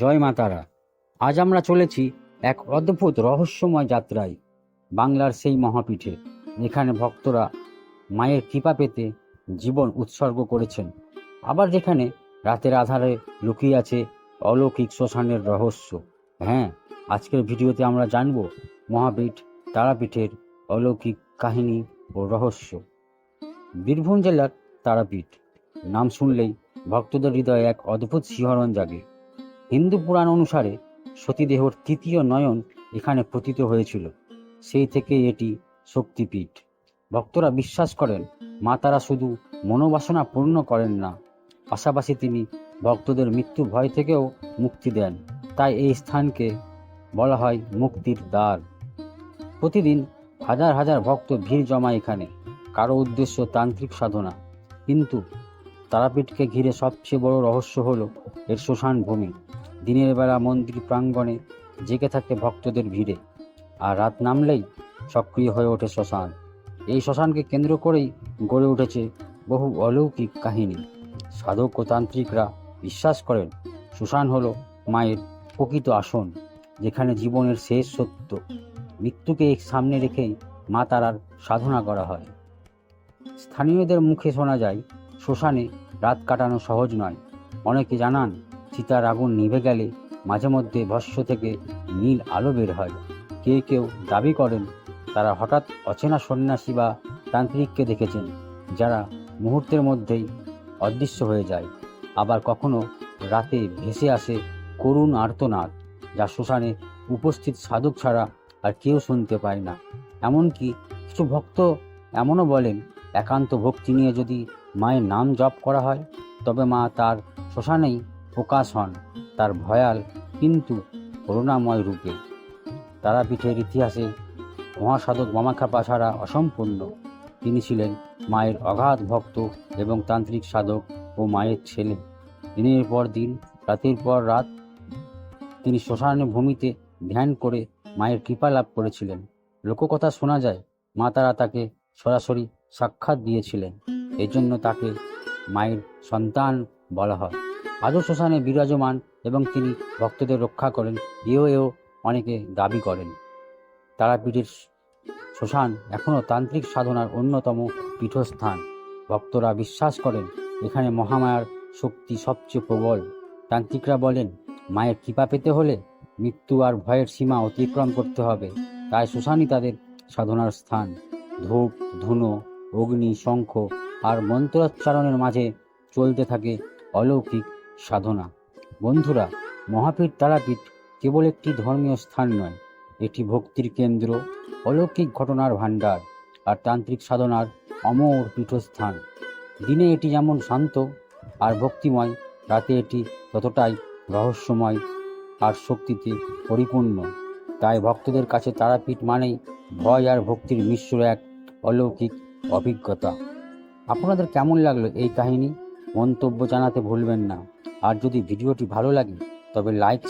জয় মাতারা আজ আমরা চলেছি এক অদ্ভুত রহস্যময় যাত্রায় বাংলার সেই মহাপীঠে। যেখানে ভক্তরা মায়ের কৃপা পেতে জীবন উৎসর্গ করেছেন। আবার যেখানে রাতের আধারে লুকিয়ে আছে অলৌকিক শ্মশানের রহস্য। হ্যাঁ আজকের ভিডিওতে আমরা জানব মহাপীঠ তারাপীঠের অলৌকিক কাহিনী ও রহস্য। বীরভূম জেলার তারাপীঠ। নাম শুনলেই ভক্তদের হৃদয়ে এক অদ্ভুত শিহরণ জাগে। হিন্দু পুরাণ অনুসারে সতীদেহর তৃতীয় নয়ন এখানে পতিত হয়েছিল। সেই থেকে এটি শক্তিপীঠ। ভক্তরা বিশ্বাস করেন, মা তারা শুধু মনোবাসনা পূর্ণ করেন না, পাশাপাশি তিনি ভক্তদের মৃত্যু ভয় থেকেও মুক্তি দেন। তাই এই স্থানকে বলা হয় মুক্তির দ্বার। প্রতিদিন হাজার হাজার ভক্ত ভিড় জমায় এখানে। কারও উদ্দেশ্য তান্ত্রিক সাধনা। কিন্তু তারাপীঠকে ঘিরে সবচেয়ে বড় রহস্য হলো এর শ্মশান ভূমি দিনের বেলা মন্দির প্রাঙ্গণে জেগে থাকে ভক্তদের ভিড়ে, আর রাত নামলেই সক্রিয় হয়ে ওঠে শ্মশান। এই শ্মশানকে কেন্দ্র করেই গড়ে উঠেছে বহু অলৌকিক কাহিনী। সাধক ও তান্ত্রিকরা বিশ্বাস করেন, শ্মশান হলো মায়ের প্রকৃত আসন, যেখানে জীবনের শেষ সত্য, মৃত্যুকে সামনে রেখেই মা তারার সাধনা করা হয়। স্থানীয়দের মুখে শোনা যায়, শ্মশানে রাত কাটানো সহজ নয়। অনেকে জানান চিতার আগুন নিভে গেলে মাঝে মধ্যে ভস্য থেকে নীল আলো বের হয়। কেউ কেউ দাবি করেন, তারা হঠাৎ অচেনা সন্ন্যাসী বা তান্ত্রিককে দেখেছেন, যারা মুহূর্তের মধ্যেই অদৃশ্য হয়ে যায়। আবার কখনো রাতে ভেসে আসে করুণ আর্তনাদ, যা শ্মশানে উপস্থিত সাধক ছাড়া আর কেউ শুনতে পায় না। এমনকি কিছু ভক্ত এমনও বলেন, একান্ত ভক্তি নিয়ে যদি মায়ের নাম জপ করা হয়, তবে মা তার শ্মশানেই প্রকাশ হন তার ভয়াল কিন্তু করুণাময় রূপে। তারাপীঠের ইতিহাসে মহাসাধক মামাখাপা ছাড়া অসম্পূর্ণ। তিনি ছিলেন মায়ের অগাধ ভক্ত এবং তান্ত্রিক সাধক ও মায়ের ছেলে। দিনের পর দিন, রাতের পর রাত তিনি শ্মশানের ভূমিতে ধ্যান করে মায়ের কৃপা লাভ করেছিলেন। লোককথা শোনা যায় মা তারা তাকে সরাসরি সাক্ষাৎ দিয়েছিলেন। এজন্য তাকে মায়ের সন্তান বলা হয়। আজও শ্মশানে বিরাজমান এবং তিনি ভক্তদের রক্ষা করেন, এও এও অনেকে দাবি করেন। তারাপীঠের শ্মশান এখনও তান্ত্রিক সাধনার অন্যতম পীঠস্থান। ভক্তরা বিশ্বাস করেন, এখানে মহামায়ার শক্তি সবচেয়ে প্রবল। তান্ত্রিকরা বলেন, মায়ের কৃপা পেতে হলে মৃত্যু আর ভয়ের সীমা অতিক্রম করতে হবে। তাই শ্মশানই তাদের সাধনার স্থান। ধূপ, ধুনো, অগ্নি, শঙ্খ আর মন্ত্রোচ্চারণের মাঝে চলতে থাকে অলৌকিক সাধনা। বন্ধুরা মহাপীঠ তারাপীঠ কেবল একটি ধর্মীয় স্থান নয়, এটি ভক্তির কেন্দ্র, অলৌকিক ঘটনার ভাণ্ডার আর তান্ত্রিক সাধনার অমর পীঠস্থান। দিনে এটি যেমন শান্ত আর ভক্তিময়, রাতে এটি ততটাই রহস্যময় আর শক্তিতে পরিপূর্ণ। তাই ভক্তদের কাছে তারাপীঠ মানেই ভয় আর ভক্তির মিশ্র এক অলৌকিক অভিজ্ঞতা। আপনাদের কেমন লাগল এই কাহিনী? মন্তব্য জানাতে ভুলবেন না। আর যদি ভিডিওটি ভালো লাগে তবে লাইক